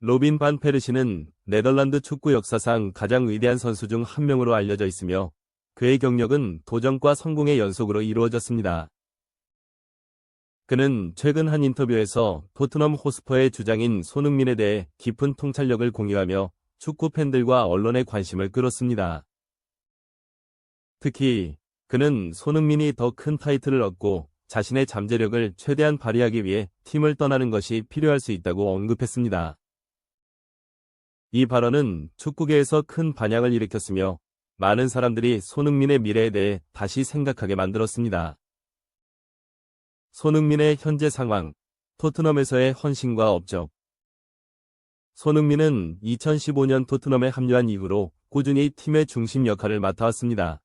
로빈 반 페르시는 네덜란드 축구 역사상 가장 위대한 선수 중 한 명으로 알려져 있으며 그의 경력은 도전과 성공의 연속으로 이루어졌습니다. 그는 최근 한 인터뷰에서 토트넘 호스퍼의 주장인 손흥민에 대해 깊은 통찰력을 공유하며 축구 팬들과 언론의 관심을 끌었습니다. 특히 그는 손흥민이 더 큰 타이틀을 얻고 자신의 잠재력을 최대한 발휘하기 위해 팀을 떠나는 것이 필요할 수 있다고 언급했습니다. 이 발언은 축구계에서 큰 반향을 일으켰으며 많은 사람들이 손흥민의 미래에 대해 다시 생각하게 만들었습니다. 손흥민의 현재 상황, 토트넘에서의 헌신과 업적. 손흥민은 2015년 토트넘에 합류한 이후로 꾸준히 팀의 중심 역할을 맡아왔습니다.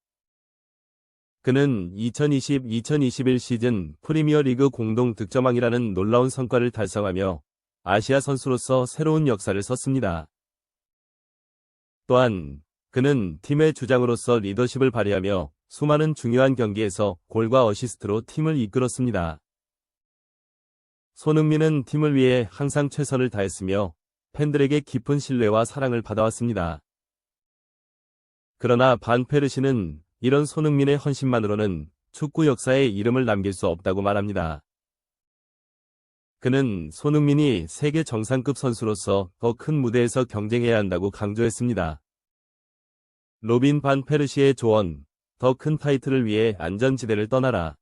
그는 2020-2021 시즌 프리미어리그 공동 득점왕이라는 놀라운 성과를 달성하며 아시아 선수로서 새로운 역사를 썼습니다. 또한 그는 팀의 주장으로서 리더십을 발휘하며 수많은 중요한 경기에서 골과 어시스트로 팀을 이끌었습니다. 손흥민은 팀을 위해 항상 최선을 다했으며 팬들에게 깊은 신뢰와 사랑을 받아왔습니다. 그러나 반 페르시는 이런 손흥민의 헌신만으로는 축구 역사에 이름을 남길 수 없다고 말합니다. 그는 손흥민이 세계 정상급 선수로서 더 큰 무대에서 경쟁해야 한다고 강조했습니다. 로빈 반 페르시의 조언, 더 큰 타이틀을 위해 안전지대를 떠나라.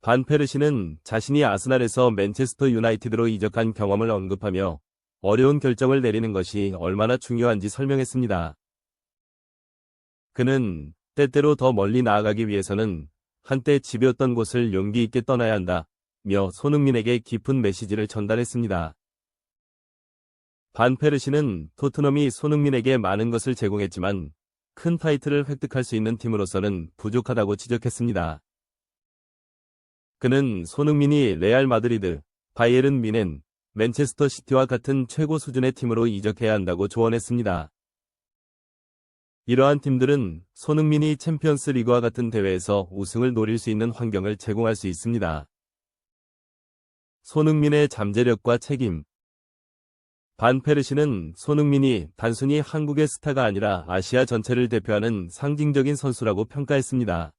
반 페르시는 자신이 아스날에서 맨체스터 유나이티드로 이적한 경험을 언급하며 어려운 결정을 내리는 것이 얼마나 중요한지 설명했습니다. 그는 때때로 더 멀리 나아가기 위해서는 한때 집이었던 곳을 용기 있게 떠나야 한다. 며 손흥민에게 깊은 메시지를 전달했습니다. 반 페르시는 토트넘이 손흥민에게 많은 것을 제공했지만 큰 타이틀을 획득할 수 있는 팀으로서는 부족하다고 지적했습니다. 그는 손흥민이 레알 마드리드, 바이에른 미넨, 맨체스터 시티와 같은 최고 수준의 팀으로 이적해야 한다고 조언했습니다. 이러한 팀들은 손흥민이 챔피언스 리그와 같은 대회에서 우승을 노릴 수 있는 환경을 제공할 수 있습니다. 손흥민의 잠재력과 책임 반 페르시는 손흥민이 단순히 한국의 스타가 아니라 아시아 전체를 대표하는 상징적인 선수라고 평가했습니다.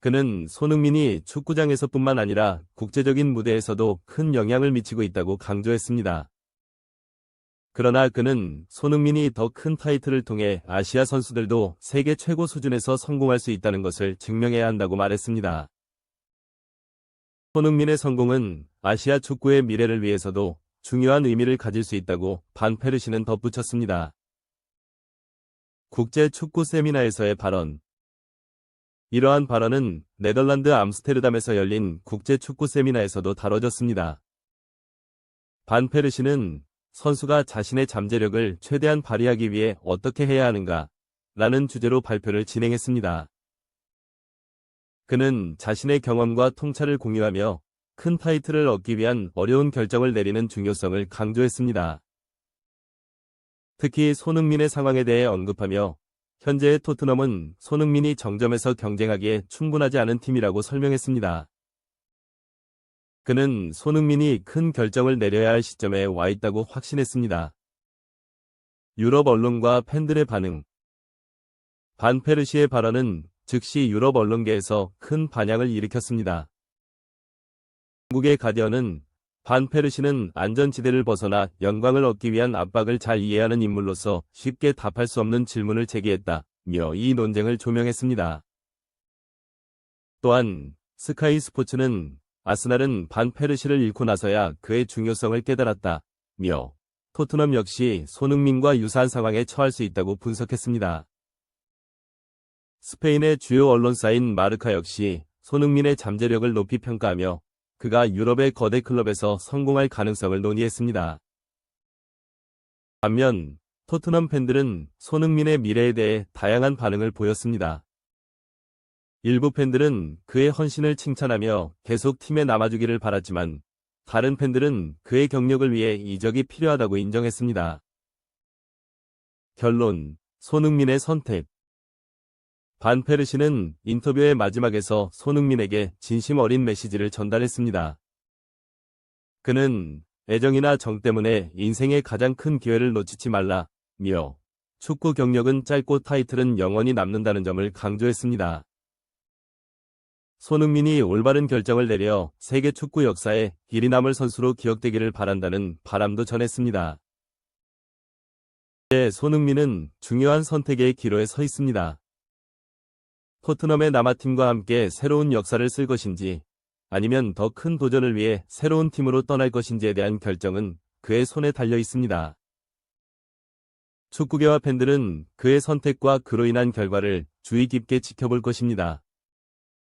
그는 손흥민이 축구장에서뿐만 아니라 국제적인 무대에서도 큰 영향을 미치고 있다고 강조했습니다. 그러나 그는 손흥민이 더 큰 타이틀을 통해 아시아 선수들도 세계 최고 수준에서 성공할 수 있다는 것을 증명해야 한다고 말했습니다. 손흥민의 성공은 아시아 축구의 미래를 위해서도 중요한 의미를 가질 수 있다고 반 페르시는 덧붙였습니다. 국제 축구 세미나에서의 발언 이러한 발언은 네덜란드 암스테르담에서 열린 국제 축구 세미나에서도 다뤄졌습니다. 반 페르시는 선수가 자신의 잠재력을 최대한 발휘하기 위해 어떻게 해야 하는가 라는 주제로 발표를 진행했습니다. 그는 자신의 경험과 통찰을 공유하며 큰 타이틀을 얻기 위한 어려운 결정을 내리는 중요성을 강조했습니다. 특히 손흥민의 상황에 대해 언급하며 현재의 토트넘은 손흥민이 정점에서 경쟁하기에 충분하지 않은 팀이라고 설명했습니다. 그는 손흥민이 큰 결정을 내려야 할 시점에 와 있다고 확신했습니다. 유럽 언론과 팬들의 반응 반 페르시의 발언은 즉시 유럽 언론계에서 큰 반향을 일으켰습니다. 한국의 가디언은 반 페르시는 안전지대를 벗어나 영광을 얻기 위한 압박을 잘 이해하는 인물로서 쉽게 답할 수 없는 질문을 제기했다 며 이 논쟁을 조명했습니다. 또한 스카이 스포츠는 아스날은 반 페르시를 잃고 나서야 그의 중요성을 깨달았다 며 토트넘 역시 손흥민과 유사한 상황에 처할 수 있다고 분석했습니다. 스페인의 주요 언론사인 마르카 역시 손흥민의 잠재력을 높이 평가하며 그가 유럽의 거대 클럽에서 성공할 가능성을 논의했습니다. 반면 토트넘 팬들은 손흥민의 미래에 대해 다양한 반응을 보였습니다. 일부 팬들은 그의 헌신을 칭찬하며 계속 팀에 남아주기를 바랐지만 다른 팬들은 그의 경력을 위해 이적이 필요하다고 인정했습니다. 결론, 손흥민의 선택 반 페르시는 인터뷰의 마지막에서 손흥민에게 진심 어린 메시지를 전달했습니다. 그는 애정이나 정 때문에 인생의 가장 큰 기회를 놓치지 말라. 미어. 축구 경력은 짧고 타이틀은 영원히 남는다는 점을 강조했습니다. 손흥민이 올바른 결정을 내려 세계 축구 역사에 길이 남을 선수로 기억되기를 바란다는 바람도 전했습니다. 이제 손흥민은 중요한 선택의 기로에 서 있습니다. 토트넘의 남아팀과 함께 새로운 역사를 쓸 것인지 아니면 더 큰 도전을 위해 새로운 팀으로 떠날 것인지에 대한 결정은 그의 손에 달려 있습니다. 축구계와 팬들은 그의 선택과 그로 인한 결과를 주의 깊게 지켜볼 것입니다.